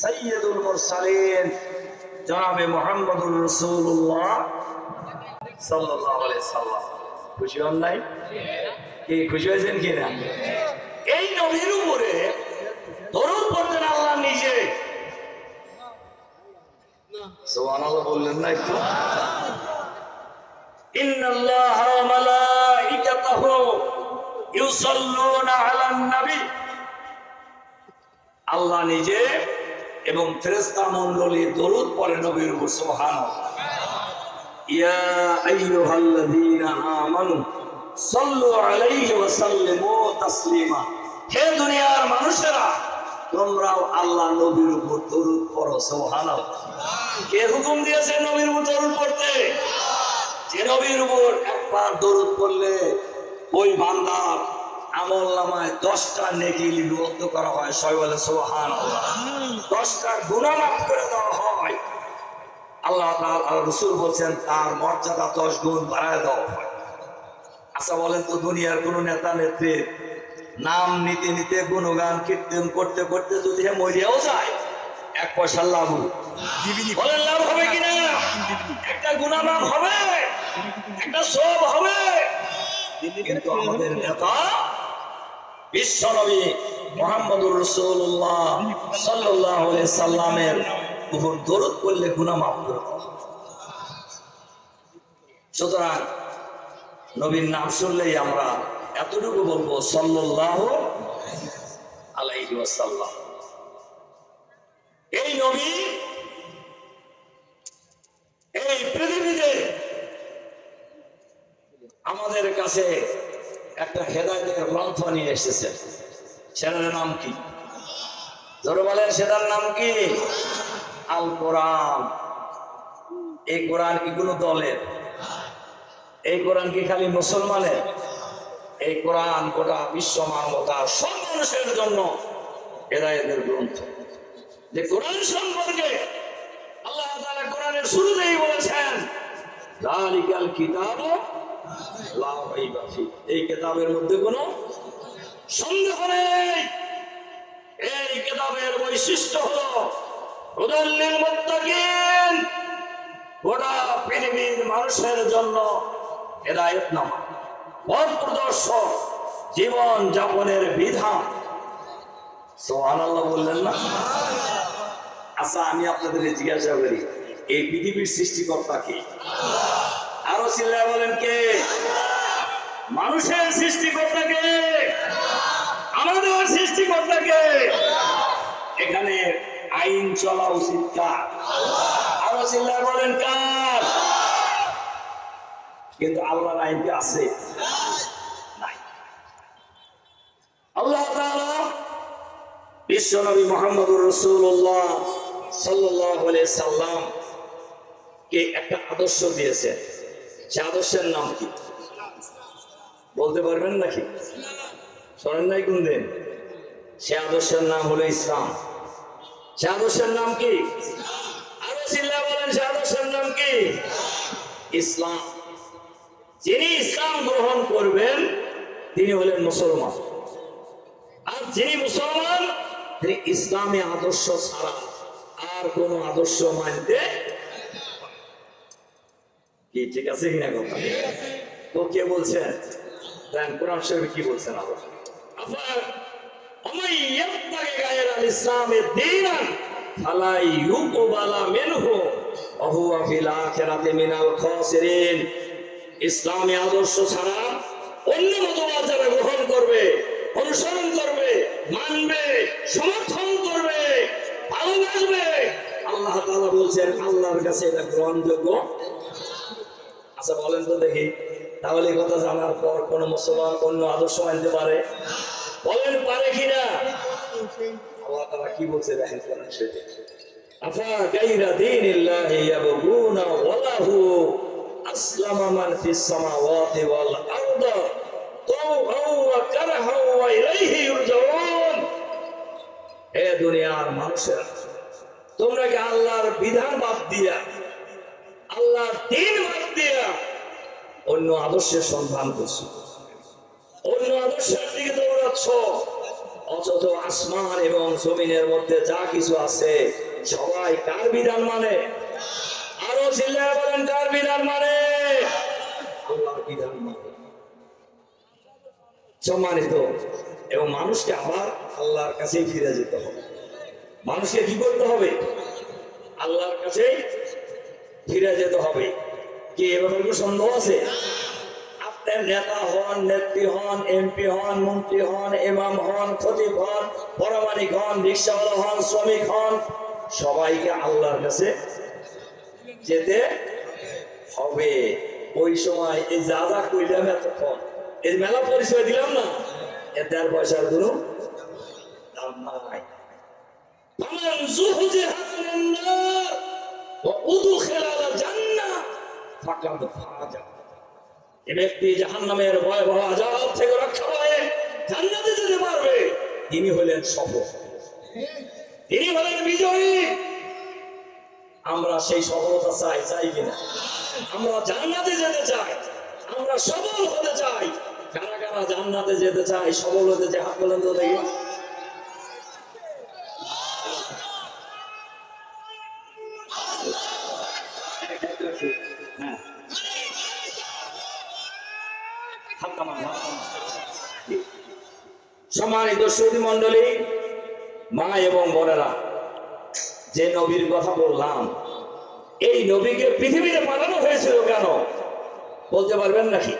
সৈয়দুল মুরসালিন জনাবে মোহাম্মদুর রসুল্লাহ আলাইহি সাল্লাম। খুশি হন নাই? কি খুশি হয়েছেন কি না এই নবীর উপরে দরুদ পড়তেন আল্লাহ নিজে। সুবহানাল্লাহ বললেন না একটু। মালাইকাতাহু ইউসাল্লুনা আলান নবী আল্লাহ নিজে এবং ফেরেস্তা মণ্ডলী দরুদ পড়ে নবীর তাসলিমা। হে দুনিয়ার আল্লাহ নবীর দরুদ কে হুকুম দিয়েছে দরুদ যে নবীর একবার দরুদ পড়লে ওই বান্দার আমল নামায় দশটা নেকি লিপিবদ্ধ করা হয়, সবাই সোহান দশটা গুণা মাফ করে দেওয়া হয়। আল্লাহ তাআলা রসুল বলছেন, তার মর্যাদা দশ গুণ বাড়ায় দেওয়া হয়। আচ্ছা বলেন তো দুনিয়ার কোন নেতা নেত্রী নাম নিতে নিতে গুণগান কীর্তন করতে করতে যদি মরিয়াও যায়, এক পয়সার লাভ। বলেন লাভ হবে কিনা একটা গুণামাপ হবে, একটা সব হবে। কিন্তু আমাদের নেতা বিশ্বনবী মোহাম্মদুর রসুল্লাহ সাল্লাহ সাল্লামের উপর দরদ করলে গুণা মাফ করে সুতরাং নবীর নাম শুনলেই আমরা এতটুকু বলব সাল্লাহ আলাইহি এই নবী এই পৃথিবীতে আমাদের কাছে একটা হেদায়তের গ্রন্থ নিয়ে এসেছেন সেটার নাম কি? ধরে বলেন, সেটার নাম কি? আল কোরআন। এই কোরআন কি কোনো দলের? এই কোরআন কি খালি মুসলমানের? এই কোরআন গোটা বিশ্ব মানবতার সব মানুষের জন্য হেদায়তের গ্রন্থ। যে কোরআন সম্পর্কে আল্লাহ তাআলা কোরআনের শুরুতেই বলেছেন জালিকাল কিতাব এই কিতাবের মধ্যে কোনো সন্দেহ নেই। এই কিতাবের বৈশিষ্ট্য হলো, হুদাল্লিল মুত্তাকিন, গোটা পৃথিবীর মানুষের জন্য হেদায়েত নামা পথ প্রদর্শক জীবন যাপনের বিধান। সোহানাল্লাহ বললেন না? আচ্ছা আমি আপনাদের জিজ্ঞাসা করি এই পৃথিবীর সৃষ্টিকর্তা কে? আরও চিল্লায় বলেন কে? মানুষের সৃষ্টিকর্তা কে? আমাদের সৃষ্টিকর্তা কে? এখানে আইন চলা উচিত কার? আরও চিল্লা বলেন কার? কিন্তু আল্লাহর আইন কি আছে? নাই। আল্লাহ তাআলা বিশ্বনবী মোহাম্মদুর রসুল্লাহ সাল্লাহ সাল্লাম কে একটা আদর্শ দিয়েছে? সে আদর্শের নাম কি? বলতে পারবেন নাকি? শোনেন নাই কোন দিন। সে আদর্শের নাম হলো ইসলাম। সে আদর্শের নাম কি? আরও চিল্লা বলেন, সে আদর্শের নাম কি? ইসলাম। যিনি ইসলাম গ্রহণ করবেন, তিনি হলেন মুসলমান। আর যিনি মুসলমান, তিনি ইসলামী আদর্শ ছাড়া আর কোন আদর্শ মানতে কি, ঠিক আছে কিনা কথা? তো কে বলছেন? দেন, কোরআন শরীফ কি বলছেন আবার? ইসলামে আদর্শ ছাড়া অন্য মতবাদ যারা গ্রহণ করবে, অনুসরণ করবে, মানবে, সমর্থন করবে ভালোবাসবে আল্লাহ তালা বলছেন, আল্লাহর কাছে এটা গ্রহণযোগ্য আচ্ছা বলেন তো দেখি। তাহলে কথা জানার পর কোন মুসলমান অন্য আদর্শ মানতে পারে? বলেন, পারে কিনা আল্লাহ তাআলা কি বলছে দেখেন আফা দীনিল্লাহি ইয়াবগুনা ওয়ালাহু আসলামা মান ফিস সামাওয়াতি ওয়াল আরদ ওয়া ওয়া ইলাইহি ইরজাউন। হে দুনিয়ার মানুষেরা, তোমরা কি আল্লাহর বিধান বাদ দিয়া আল্লাহর দিন বাদ দিয়া অন্য আদর্শের সন্ধান করছ। অন্য আদর্শের দিকে দৌড়াচ্ছ, অথচ আসমান এবং জমিনের মধ্যে যা কিছু আছে, সবাই কার বিধান মানে? আরও চিল্লায় বলেন, কার বিধান মানে? আল্লাহর বিধান মানে। সম্মানিত, এবং মানুষকে আবার আল্লাহর কাছেই ফিরে যেতে হবে। মানুষকে কি করতে হবে? আল্লাহর কাছেই ফিরে যেতে হবে। কি এরকম কি সন্দেহ আছে নেতা হন, নেত্রী হন, এমপি হন, মন্ত্রী হন এমাম হন, খতিব হন পরামানিক হন, রিক্সাওয়ালা হন, শ্রমিক হন, সবাইকে আল্লাহর কাছে যেতে হবে। ওই সময় এই যা যা করলাম এতক্ষণ এই মেলা পরিচয় দিলাম না? এ দেড় পয়সার গুরু দাম নাই। আমার জুহুজে জান্নাতে যেতে পারবে। তিনি হলেন সফল। তিনি হলেন বিজয়ী। আমরা সেই সফলতা চাই চাই কিনা? আমরা জান্নাতে যেতে চাই, আমরা সবল হতে চাই। কারা কারা জান্নাতে যেতে চাই সবল হতে চাই হাত বলেন তো দেখি সম্মানিত সুদী মন্ডলী মা এবং বোনেরা, যে নবীর কথা বললাম, এই নবীকে পৃথিবীতে পাঠানো হয়েছিল কেন? বলতে পারবেন নাকি?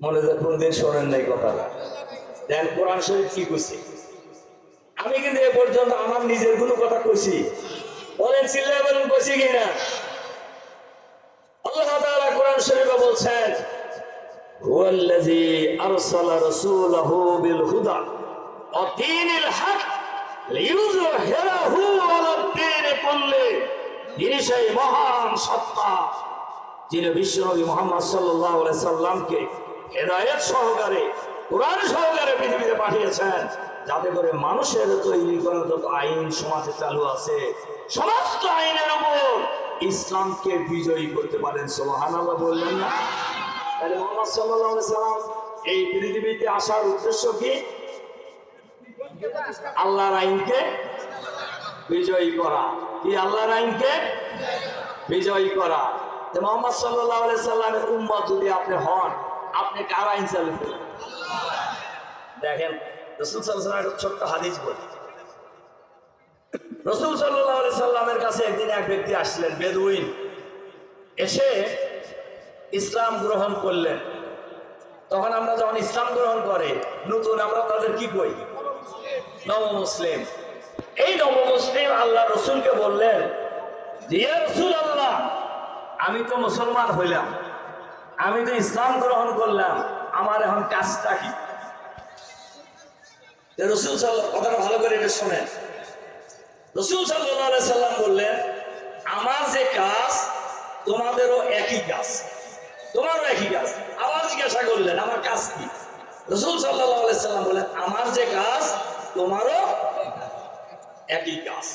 মনে হয় কোনদিন শোনেন নাই কথাটা। দেন কোরআন শরীফ কি করছে আমি কিন্তু এ পর্যন্ত আমার নিজের কোনো কথা কইছি। বলেন চিল্লা বলেন কইছি কিনা? আল্লাহ তাআলা কোরআন শরীফে বলছেন هو الذي أرسل رسوله بالهدى ودين الحق ليظهره على الدين كله তিনি সেই মহান সত্তা যিনি বিশ্বনবী মোহাম্মদ সাল্লাহ সাল্লামকে হেদায়ত সহকারে কোরআন সহকারে পৃথিবীতে পাঠিয়েছেন যাতে করে মানুষের তৈরি করা যত আইন সমাজে চালু আছে সমস্ত আইনের উপর ইসলামকে বিজয়ী করতে পারেন সোহান আল্লাহ বললেন না তাহলে মোহাম্মদ সাল্লাহ সাল্লাম এই পৃথিবীতে আসার উদ্দেশ্য কি? আল্লাহর আইনকে বিজয়ী করা। কি আল্লাহর আইনকে? বিজয়ী করা। মোহাম্মদ সাল্লাহ সাল্লামের উম্মত যদি আপনি হন, আপনি কার আইন চালু করবেন দেখেন, রসুল সাল্লাহ ছোট্ট হাদিস বলি। রসুল সাল্লাহ সাল্লামের কাছে একদিন এক ব্যক্তি আসলেন, বেদুইন। এসে ইসলাম গ্রহণ করলেন। তখন আমরা যখন ইসলাম গ্রহণ করে, নতুন আমরা তাদের কি কই? নব মুসলিম এই নব মুসলিম আল্লাহ রসুলকে বললেন রসুল আল্লাহ আমি তো মুসলমান হইলাম, আমি তো ইসলাম গ্রহণ করলাম, আমার এখন কাজটা কি? রসুল কথাটা ভালো করে এটা শোনেন। রসুল সাল্লাহ সাল্লাম বললেন, আমার যে কাজ, তোমাদেরও একই কাজ। তোমারও একই কাজ। আবার জিজ্ঞাসা করলেন, আমার কাজ কি? রসুল সাল্লাহ সাল্লাম আমার যে কাজ, তোমারও একই কাজ।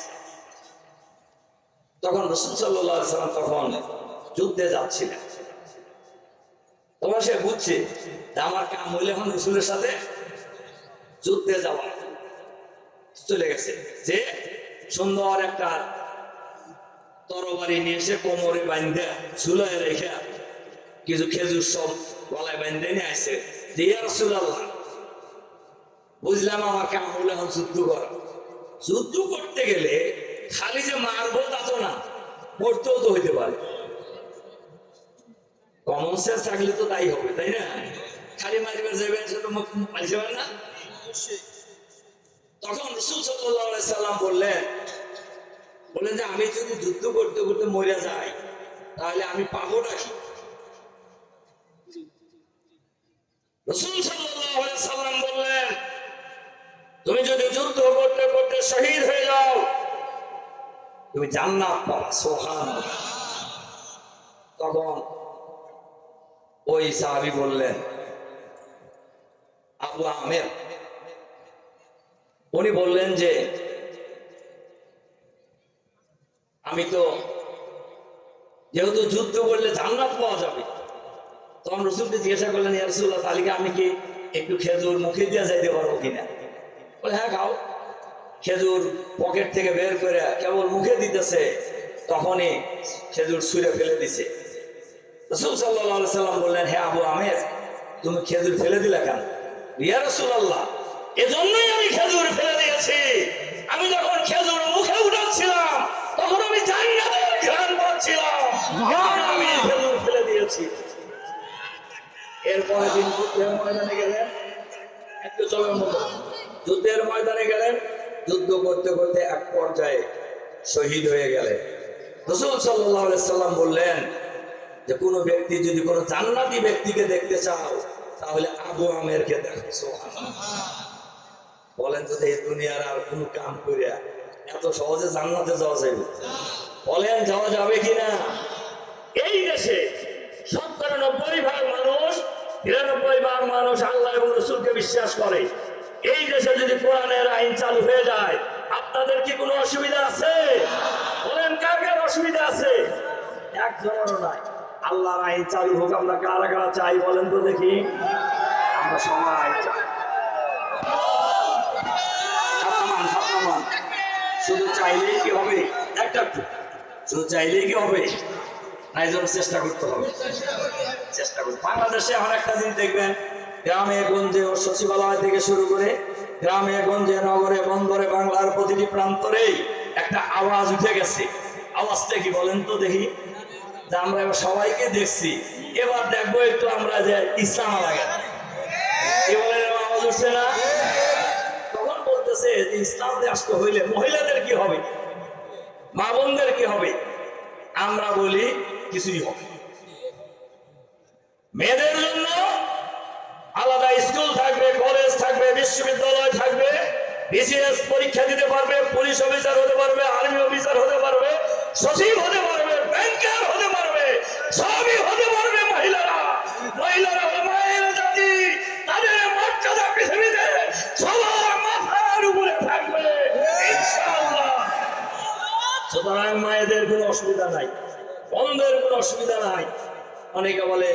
তখন রসুল সাল্লাম তখন যুদ্ধে যাচ্ছিলেন। তখন সে বুঝছে আমার কাম হইলে এখন রসুলের সাথে যুদ্ধে যাওয়া চলে গেছে। যে সুন্দর একটা তরবারি নিয়ে এসে কোমরে বান্ধে ঝুলায় রেখে কিছু খেজুর সব গলায় বান্ধে নিয়ে আসে দিয়ে রসুল্লাহ বুঝলাম আমার কাম হলো এখন যুদ্ধ কর। যুদ্ধ করতে গেলে খালি যে মারবো তা তো না মরতেও তো হইতে পারে। কমন সেন্স থাকলে তো তাই হবে তাই না? খালি মারিবার যাবেন সেটা মারি যাবেন না? তখন রসুল সাল্লাহ সাল্লাম বললেন বললেন যে আমি যদি যুদ্ধ করতে করতে মরে যাই তাহলে আমি পাবো নাকি বললেন, তুমি যদি যুদ্ধ করতে করতে শহীদ হয়ে যাও, তুমি জান্নাত তখন ওই সাহাবি বললেন, আবু আমের। উনি বললেন যে, আমি তো যেহেতু যুদ্ধ করলে জান্নাত পাওয়া যাবে। তখন রসুলকে জিজ্ঞাসা করলেন ইয়া রসুল্লাহ তালিকা আমি কি একটু খেজুর মুখে দিয়ে যাইতে পারব কিনা? বলে হ্যাঁ খাও। খেজুর পকেট থেকে বের করে কেবল মুখে দিতেছে তখনই খেজুর ছুঁড়ে ফেলে দিছে। রসুল সাল্লাহ সাল্লাম বললেন হ্যাঁ আবু আমের তুমি খেজুর ফেলে দিলে কেন? রিয়া রসুল আল্লাহ এজন্যই আমি খেজুর ফেলে দিয়েছি। আমি যখন খেজুর মুখে উঠাচ্ছিলাম তখন আমি জান্নাতের ঘ্রাণ পাচ্ছিলাম। আমি খেজুর ফেলে দিয়েছি। এরপরে দিন যুদ্ধের ময়দানে গেলেন। একটু চলার মতো। যুদ্ধের ময়দানে গেলেন। যুদ্ধ করতে করতে এক পর্যায়ে শহীদ হয়ে গেলেন। রসুল সাল্লাম বললেন যে, কোনো ব্যক্তি যদি কোনো জান্নাতি ব্যক্তিকে দেখতে চাও, তাহলে আবু আমেরকে দেখো বলেন তো এই দুনিয়ার আর কোনো কাম করিয়া এত সহজে জান্নাতে যাওয়া যাবে বলেন, যাওয়া যাবে কিনা? এই দেশে শতকরা নব্বই ভাগ মানুষ নিরানব্বই ভাগ মানুষ আল্লাহ এবং রসুলকে বিশ্বাস করে। এই দেশে যদি কোরআনের আইন চালু হয়ে যায়, আপনাদের কি কোনো অসুবিধা আছে? বলেন, কার অসুবিধা আছে? একজনেরও নাই। আল্লাহর আইন চালু হোক, আমরা কারা কারা চাই বলেন তো দেখি। আমরা সবাই চাই। শুধু চাইলেই কি হবে? একটা, শুধু চাইলেই কি হবে? জন্য চেষ্টা করতে হবে। চেষ্টা করতে বাংলাদেশে এখন একটা জিনিস দেখবেন, গ্রামে গঞ্জে ও সচিবালয় থেকে শুরু করে গ্রামে গঞ্জে, নগরে বন্দরে, বাংলার প্রতিটি প্রান্তরেই একটা আওয়াজ উঠে গেছে। আওয়াজটা কি বলেন তো দেখি। যে আমরা এবার সবাইকে দেখছি। এবার দেখব একটু আমরা যে ইসলাম লাগে কি বলেন আওয়াজ উঠছে না? তখন বলতেছে যে ইসলাম রাষ্ট্র হইলে মহিলাদের কি হবে? মা বোনদের কি হবে? আমরা বলি কিছুই হবে। মেয়েদের জন্য আলাদা স্কুল থাকবে, কলেজ থাকবে, বিশ্ববিদ্যালয় থাকবে, বিসিএস পরীক্ষা দিতে পারবে, পুলিশ অফিসার হতে পারবে, আর্মি অফিসার হতে পারবে, সচিব হতে পারবে, ব্যাংকার হতে পারবে, সবই হতে পারবে মহিলারা। মহিলারা হলো মায়ের জাতি তাদের মর্যাদা পৃথিবীতে সবার মাথার উপরে থাকবে। ইনশাআল্লাহ। সুতরাং মায়েদের কোনো অসুবিধা নাই। বন্ধের কোনো অসুবিধা নাই। অনেকে বলে,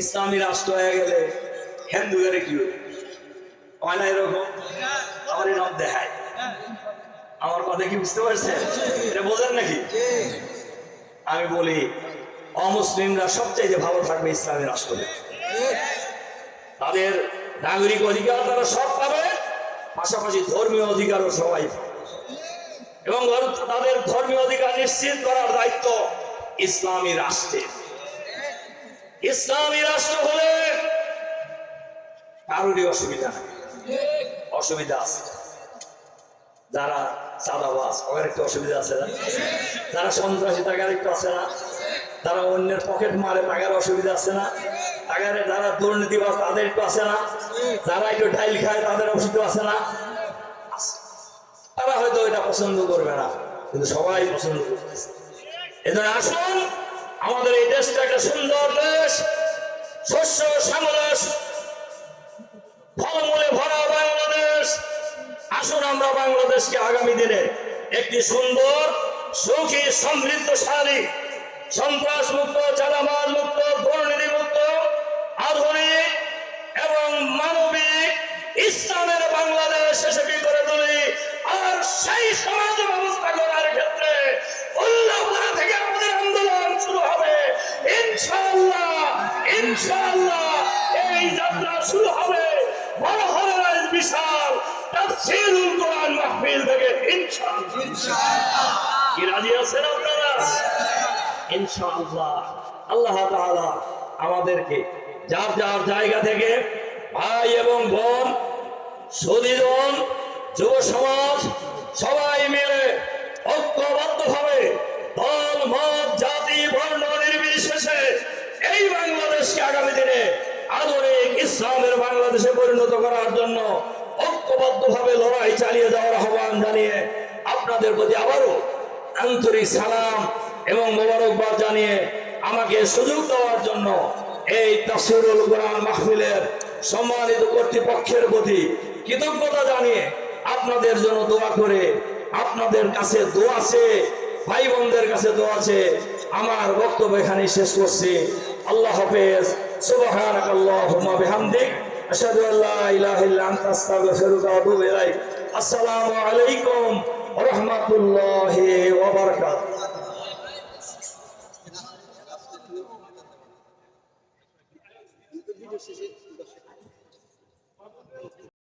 ইসলামী রাষ্ট্র হয়ে গেলে হিন্দুদের কি? হয় না এরকম? আমার এরকম দেখায়। আমার কথা কি বুঝতে পারছেন? এটা বোঝেন নাকি? আমি বলি, অমুসলিমরা সবচাইতে ভালো থাকবে ইসলামী রাষ্ট্রে তাদের নাগরিক অধিকার তারা সব পাবে, পাশাপাশি ধর্মীয় অধিকারও সবাই এবং তাদের ধর্মীয় অধিকার নিশ্চিত করার দায়িত্ব ইসলামী রাষ্ট্রের ইসলামী রাষ্ট্র হলে কারোরই অসুবিধা নেই। অসুবিধা আছে। যারা চাঁদাবাজ ওদের একটু অসুবিধা আছে না? যারা সন্ত্রাসী, তাদের একটু আছে না? যারা অন্যের পকেট মারে, তাদের অসুবিধা আছে না? তাদের, যারা দুর্নীতিবাজ, তাদের একটু আছে না? যারা একটু ডাইল খায়, তাদের অসুবিধা আছে না? তারা হয়তো এটা পছন্দ করবে না, কিন্তু সবাই পছন্দ করতেছে। এজন্য আসুন আমাদের এই দেশটা একটা সুন্দর দেশ। শস্য শ্যামলাস ফলমূলে ভরা বাংলাদেশ। আসুন আমরা বাংলাদেশকে আগামী দিনে একটি সুন্দর, সুখী, সমৃদ্ধশালী সন্ত্রাস মুক্ত চাঁদাবাজ মুক্ত দুর্নীতি মুক্ত আধুনিক এবং মানবিক ইসলামের বাংলাদেশ শেষে করে তুলি? আর সেই সমাজ কি রাজি আছেন আপনারা? ইনশাআল্লাহ। আল্লাহ তাআলা আমাদেরকে যার যার জায়গা থেকে ভাই এবং বোন সুদীজন যুব সমাজ, সবাই মিলে ঐক্যবদ্ধভাবে দল, মত, জাতি, বর্ণ নির্বিশেষে এই বাংলাদেশকে আগামী দিনে আধুনিক ইসলামের বাংলাদেশে পরিণত করার জন্য ঐক্যবদ্ধভাবে লড়াই চালিয়ে যাওয়ার আহ্বান জানিয়ে আপনাদের প্রতি আবারও আন্তরিক সালাম এবং মোবারকবাদ জানিয়ে আমাকে সুযোগ দেওয়ার জন্য এই তাসিরুল কোরআন মাহফিলের সম্মানিত কর্তৃপক্ষের প্রতি কৃতজ্ঞতা জানিয়ে আপনাদের জন্য দোয়া করে আপনাদের কাছে দোয়া আছে ভাই বোনদের কাছে দোয়া আছে। আমার বক্তব্য এখানে শেষ করছি। আল্লাহ হাফেজ। সুবহানাকাল্লাহুম্মা বিহামদিক। আশহাদু আল্লা ইলাহা ইল্লা আনতা, আস্তাগফিরুকা ওয়া আতুবু ইলাইক। আসসালামু আলাইকুম ওয়া রাহমাতুল্লাহি ওয়া বারাকাতুহু